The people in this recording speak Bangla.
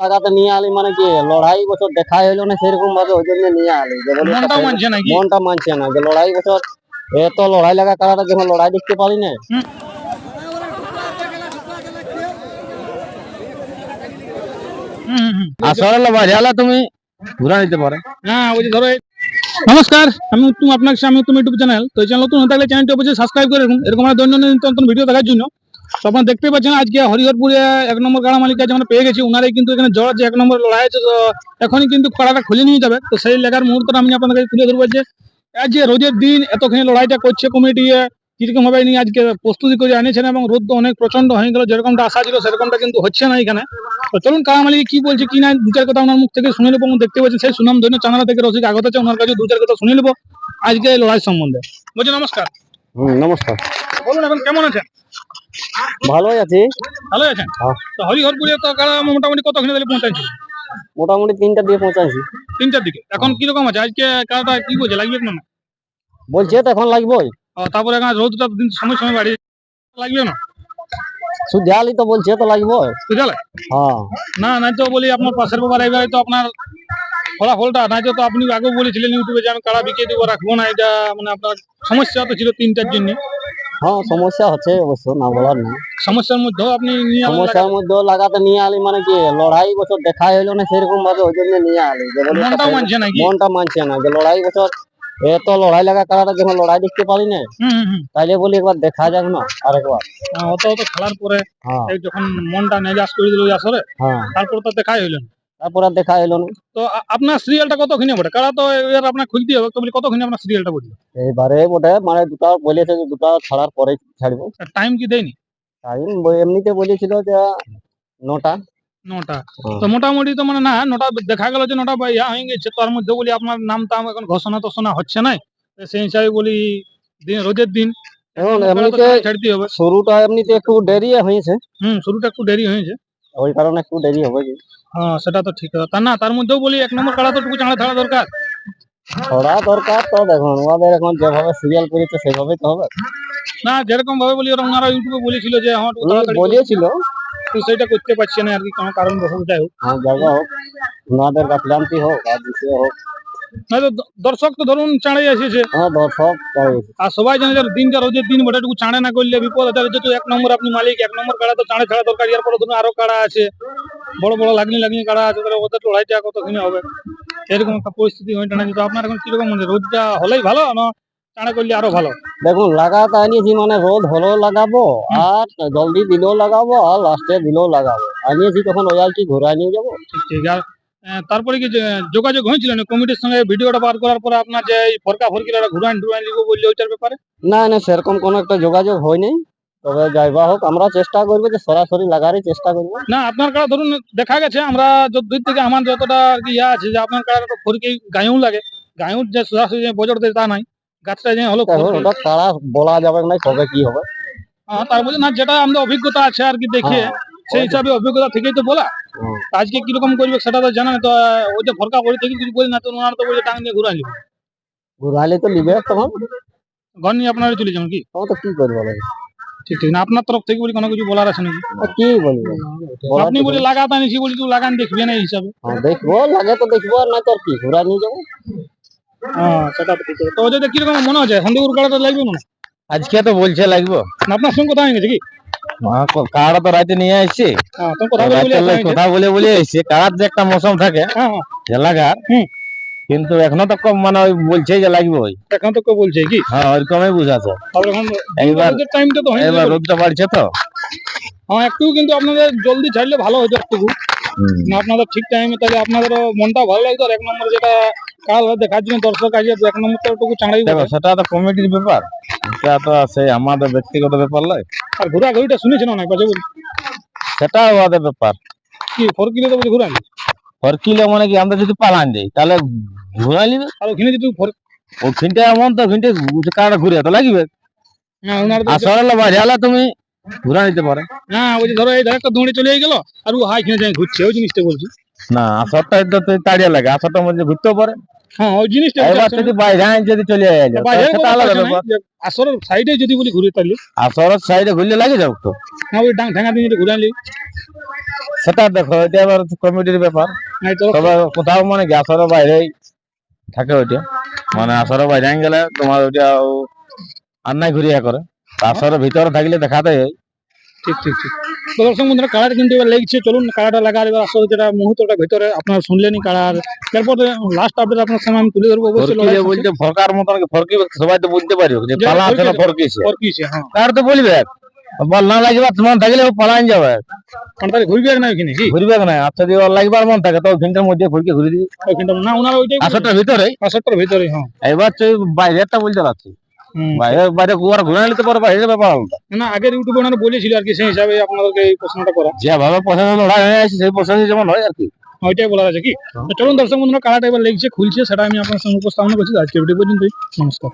টাকাতে নিয়ে আলি মানে কি লড়াই বছর দেখা হইল না সেরকম ভাবে ওই জন্য নিয়ে আলি। মনটা মানছে না যে লড়াই বছর এত লড়াই লাগা কারাটা যখন লড়াই দেখতে পারি না। আসলে বাজালা তুমি ঘুরা নিতে পারে। হ্যাঁ ওই ধরো নমস্কার আমি উত্তম আপনার সাথে আমি উত্তম ইউটিউব চ্যানেল। তো চ্যানেল নতুন হয়ে থাকলে চ্যানেলটি অবশ্যই সাবস্ক্রাইব করে রাখুন। এরকম আমরা দৈনন্দিন ভিডিও দেখার জন্য। তো আপনারা দেখতে পাচ্ছেন আজকে হরিহরপুরে এক নম্বর কাড়া মালিক আজ আমরা পেয়ে গেছি। উনারাই কিন্তু এখানে জড় যে এক নম্বর লড়াই আছে তো এখনই কিন্তু কাড়াটা খুলে নিয়ে যাবে। তো সেই লেখার মুহূর্তটা আমি আপনাদের কাছে তুলে ধরবো যে আজ যে রোজের দিন এতখানি লড়াইটা করছে কমিটি কীরকম ভাবে নিয়ে আজকে প্রস্তুতি করে আনিয়েছেন এবং রোদ অনেক প্রচণ্ড হয়ে গেল যেরকমটা আশা ছিল সেরকমটা কিন্তু হচ্ছে না এখানে। তো চলুন কারা মালিক কি বলছে কি না দু চার কথা ওনার মুখ থেকে শুনে নেব দেখতে পাচ্ছেন সেই সুনাম ধন্য চানারা থেকে রসিক আগত আছে ওনার কাছে দু চার কথা শুনে নেব আজকে এই লড়াই সম্বন্ধে। বলছি নমস্কার। নমস্কার। বলুন এখন কেমন আছেন? ভালোই আছি। ভালো আছেন? হ্যাঁ। তো হরিহরপুরে তো মোটামুটি কতক্ষণে তাহলে পৌঁছাচ্ছি মোটামুটি তিনটা দিয়ে পৌঁছাইছি। তিনটার দিকে? এখন কীরকম আছে? আজকে কি বলছে? লাগবে না বলছে তো এখন লাগবেই। তারপরে এখন রোদটা দিন সময় সময় বাড়ি। লাগবে না? তো বলছে তো লাগবেই। বুঝলে হ্যাঁ। না নাই তো বলি আপনার পাশের বাবার এবারে তো আপনার ফলাফলটা নাই তো আপনি আগে বলেছিলেন ইউটিউবে যে আমি কারা বিকে দিব রাখব না এটা মানে আপনার সমস্যা তো ছিল তিনটার জন্য। হ্যাঁ সমস্যা হচ্ছে অবশ্য না বলার না। সমস্যার মধ্যেও আপনি নিয়ে সমস্যার মধ্যে লাগাতে নিয়ে আলি মানে কি লড়াই বছর দেখা হইল না সেরকম ভাবে ওই জন্য নিয়ে আলি। ফের- মানছে নাকি? মনটা মানছে না যে লড়াই বছর এত লড়াই লাগা কারাটা যখন লড়াই দেখতে পারি না তাইলে বলি একবার দেখা যাক না আরেকবার। আহ, অত অত খেলার পরে হ্যাঁ। যখন মনটা নেজাজ করে দিল আসলে হ্যাঁ। তারপর তো দেখাই হইল না। তারপর আর দেখা এলো না। তো আপনার সিরিয়ালটা কতক্ষণে বটে? কারা তো এর আপনার খুলতে হবে তো বলি কতক্ষণে আপনার সিরিয়ালটা বলবে এইবারে বটে মানে দুটা বলেছে যে দুটা ছাড়ার পরে ছাড়বো। টাইম কি দেয়নি? টাইম এমনিতে বলেছিল যে নটা। নটা। হ্যাঁ। তো মোটামুটি তো মানে না নটা দেখা গেল যে নটা ইয়া হয়ে গেছে তার মধ্যে বলি আপনার নাম টাম এখন ঘোষণা টোষণা হচ্ছে না সেই হিসাবে বলি দিন রোজের দিন। এখন এমনিতে ছাড়তে হবে। শুরুটা এমনিতে একটু দেরি হয়েছে। হুম শুরুটা একটু দেরি হয়েছে। ওই কারণে একটু দেরি হবে কি? হ্যাঁ সেটা তো ঠিক কথা। তা না তার মধ্যেও বলি এক নম্বর কাড়া তো টুকু চাঁড়া থাকা দরকার। ছড়া দরকার তো দেখুন ওদের এখন যেভাবে সিরিয়াল করেছে সেভাবে তো হবে। না যেরকম ভাবে বলি ওরা ওনারা ইউটিউবে বলেছিল যে হ্যাঁ বলেছিল। তো সেটা করতে পারছে না আর কি কোনো কারণ বসে যাই হোক। হ্যাঁ যাই হোক ওনাদের গাফলান্তি হোক আর বিষয় হোক। নয়তো দর্শক তো ধরুন চাঁড়াই এসেছে। হ্যাঁ দর্শক আর সবাই জানে যে দিনটা রোজের দিন ওটাটুকু চাঁড়ে না করলে বিপদ আছে। যেহেতু এক নম্বর আপনি মালিক এক নম্বর কাড়া তো চাঁড়ে ছাড়া দরকার। এর পরে ধরুন আরও কাড়া আছে। বড় বড় লাগনি লাগনি কাড়া আছে। তাহলে ওদের লড়াইটা কতক্ষণে হবে। এরকম একটা পরিস্থিতি হয়ে টানা তো আপনার এখন কীরকম মনে রোদটা হলেই ভালো না চাঁড়া করলে আরও ভালো? দেখুন লাগাতে আনিয়েছি মানে রোদ হলেও লাগাবো আর জলদি দিলেও লাগাবো আর লাস্টে দিলেও লাগাবো। আনিয়েছি তখন ওই আর কি ঘুরাই নিয়ে যাব। ঠিক আহ, তারপরে কি যোগাযোগ হয়েছিল না? কমিটির সঙ্গে ভিডিওটা বার করার পরে আপনার যে এই ফরকা ফরকিরা ঘুরান টুরান দিব বললে ওইটার ব্যাপারে? না না সেরকম কোনো একটা যোগাযোগ হয়নি। তবে যাইবা হোক আমরা চেষ্টা করব যে সরাসরি লাগারই চেষ্টা করব। না আপনার কাড়া ধরুন দেখা গেছে আমরা দূর থেকে আমার যতটা আর কি ইয়া আছে যে আপনার তো ফরকি গায়েও লাগে গায়েও যে সরাসরি যে বজর দেয় তা নাই গাছটা যে হলো ওটা কারা বলা যাবে না কবে কি হবে। হ্যাঁ, তার মধ্যে না যেটা আমাদের অভিজ্ঞতা আছে আর কি দেখে হ্যাঁ। সেই হিসাবে অভিজ্ঞতা থেকেই তো বলা। আজকে কীরকম করবে সেটা তো জানা তো ওই যে ফরকা করে থেকে কিছু বলি না তো ওনারা তো বলে টাং দিয়ে ঘুরা নিবে ঘুরাইলে তো নিবে তখন। ঘর নিয়ে আপনারা চলে যাবেন কি? তখন তো কি করব বলো? ঠিক ঠিক না আপনার তরফ থেকে বলি কোনো কিছু বলার আছে নাকি? কি বলব? আপনি তো বলে লাগাতে আনিছি বলি তুই লাগান দেখবি না এই হিসাবে। হ্যাঁ, দেখব লাগে তো দেখব আর না তো আর কি ঘুরা নিয়ে যাব। হ্যাঁ সেটা তো ঠিক। আছে। তো যদি কীরকম মনে হচ্ছে? সন্দেহ কাড়াটা লাগবে না আজকে তো বলছে লাগবো। আপনার সঙ্গে কথা হয়ে গেছে কি কাড়া তো রাতে নিয়ে আসছে কথা বলে বলে আসছে কাড়ার যে একটা মৌসুম থাকে এলাকার কিন্তু এখনও তো কম মানে ওই বলছে যে লাগবে ওই এখন তো বলছে কি? হ্যাঁ ওইরকমই এখন এইবার টাইমটা তো এবার রোদটা বাড়ছে তো। হ্যাঁ একটু কিন্তু আপনাদের জলদি ছাড়লে ভালো হতো একটু আপনাদের ঠিক টাইমে তাহলে আপনাদেরও মনটা ভালো লাগতো আর এক নম্বর যেটা কাল দেখার জন্য দর্শক এক চাঁড়াই দেখো সেটা তো কমিটির ব্যাপার। এটা তো সেই আমাদের ব্যক্তিগত ব্যাপার নয় আর ঘোরা ঘুরিটা শুনেছেন অনেক পাশে সেটা ব্যাপার। কি ফোর কিলো তো বলছে ঘুরান ফরকিলে মানে কি আমরা যদি পালান তাহলে আর ওখানে যদি ফোর ওখানটা এমন তো ওখানটা ঘুরে তো লাগবে? তুমি ঘুরা নিতে পারে। না ওই যে ধরো এই ধর একটা দৌড়ে চলে গেল আর ও হাই কিনে যায় ঘুরছে ওই জিনিসটা বলছি। না আসরটা তো তাড়িয়ে লাগে আসরটার মধ্যে ঘুরতেও পারে। হ্যাঁ ওই জিনিসটা এবার যদি বাইরে যদি চলে যায় সেটা আলাদা ব্যাপার। আসরের সাইডে যদি বলি ঘুরে তাহলে? আসরের সাইডে ঘুরলে লাগে যাও তো। হ্যাঁ ওই ডাং ঠেঙ্গা দিয়ে যদি ঘুরে আনলি। সেটা দেখো এটা এবার কমিটির ব্যাপার। তবে কোথাও মানে কি আসরের বাইরেই থাকে ওইটা। মানে আসরের বাইরে গেলে তোমার ওইটা আর নাই ঘুরিয়া করে। আসরের ভিতরে থাকলে দেখাতে হয় ঠিক ঠিক ঠিক। দর্শক বন্ধুরা কাড়াটা কিন্তু এবার লেগেছে। চলুন কাড়াটা লাগার এবার আসলে যেটা মুহূর্তটা ভেতরে আপনারা শুনলেনই কাড়ার তারপরে লাস্ট আপডেট আপনার সামনে আমি তুলে ধরবো অবশ্যই বলতে ফরকার মতন ফরকি সবাই তো বুঝতে পারবে যে পালা আছে না ফরকিছে আছে, হ্যাঁ। তার তো বলবে? বল না লাগবে তোমার থাকলে ও পালাইন যাবে। কারণ ঘুরবে না ওইখানে কি ঘুরবে না আচ্ছা ওর লাগবার মন থাকে তো ঘণ্টার মধ্যে ফরকি ঘুরে দিবি। ওইখানটা না ওনারা ওইটাই আসরটার ভিতরে আসরটার ভেতরে হ্যাঁ। এবার বাইরেটা বলতে পারছি। বাইরে কুয়ার ঘুরে নিতে পারো বাইরের ব্যাপার আলাদা। না আগের ইউটিউবে ওনারা বলেছিল আর কি সেই হিসাবে আপনাদেরকে এই প্রশ্নটা করা। যেভাবে পছন্দ লড়াই হয়ে আছে সেই যেমন হয় আর কি। ওইটাই বলার আছে কি? তো চলুন দর্শক বন্ধুরা কারাটা এবার লেগছে খুলছে সেটা আমি আপনার সঙ্গে উপস্থাপনা করছি। আজকে ভিডিও পর্যন্তই নমস্কার।